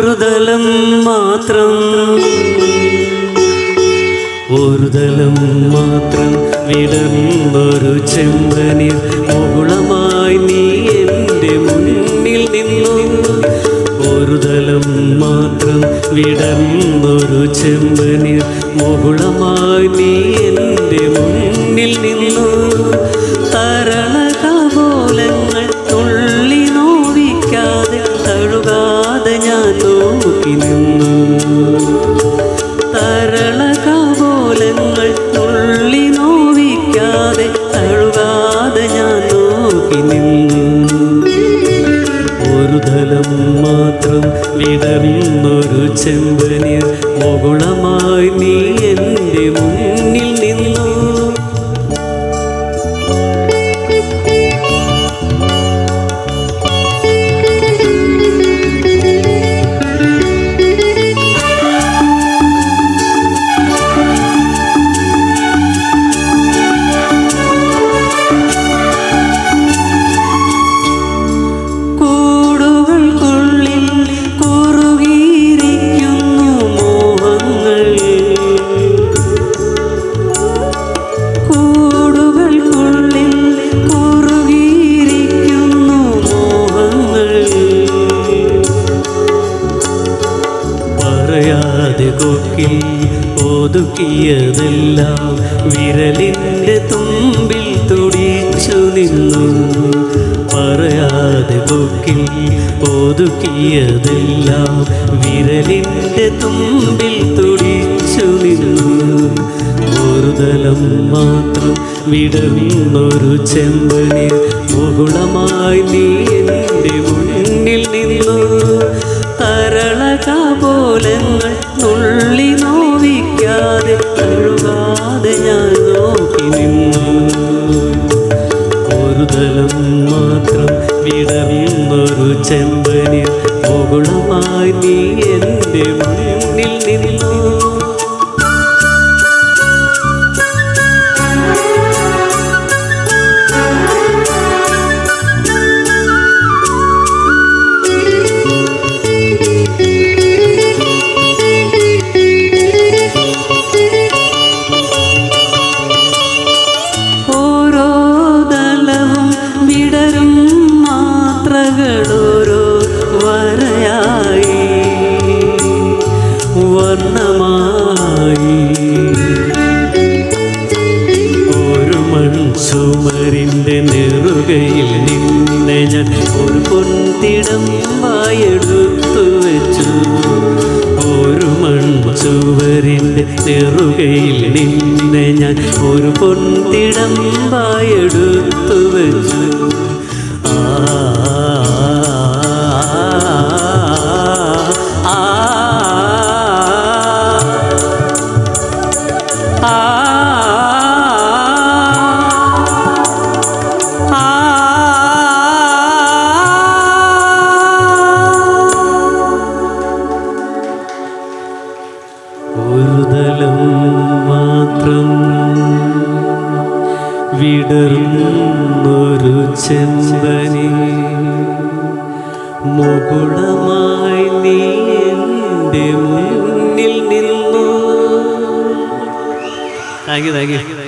ഒരുതലം മാത്രം. ഒരുതലം മാത്രം വിടമ്പൊരു ചെമ്പനിൽ മുകുളമായി നീ എന്റെ മുന്നിൽ നിന്നു. ഒരുതലം മാത്രം വിടമ്പൊരു ചെമ്പനിൽ മുകുളമായി നീ എന്റെ മുന്നിൽ നിന്നു. തര മാത്രം വിടർന്നൊരു ചെമ്പനിൽ മുകുളമായി നീ കൊക്കിൽ ഒതുക്കിയതെല്ലാം വിരലിന്റെ തുമ്പിൽ തുടിച്ചു നിന്നു. പറയാതെ കൊക്കിൽ ഒതുക്കിയതെല്ലാം വിരലിന്റെ തുമ്പിൽ തുടിച്ചു നിന്നു. ഒരുതലം മാത്രം വിടവിന്നൊരു ചെമ്പനിൽ മുകുളമായി നീ എന്റെ മുന്നിൽ നിന്നു. തരളകപോലങ്ങൾ നുള്ളി നോവിക്കാതെ തഴുകാതെ ഞാൻ നോക്കി നിന്നു. ഒരു തലം മാത്രം വിടർന്നൊരു ചെമ്പനിൽ മുകുളമായി നീ എന്റെ മുന്നിൽ നിന്നു. വർണമായി ഒരു മൺചുമരിന്റെ നെറുകയിൽ നിന്നെ ഞാൻ ഒരു പൊന്തിടം വായെടുത്തു വെച്ചു. ഒരു മൺചുവരിന്റെ നെറുകയിൽ നിന്നെ ഞാൻ ഒരു പൊന്തിടം വായെടുത്തു വെച്ചു. ആ, വിടർന്നൊരു ചെമ്പനി മുകുടമായി നീ എന്റെ മുന്നിൽ നിന്നു ಆಗಿದೆ ಆಗಿದೆ.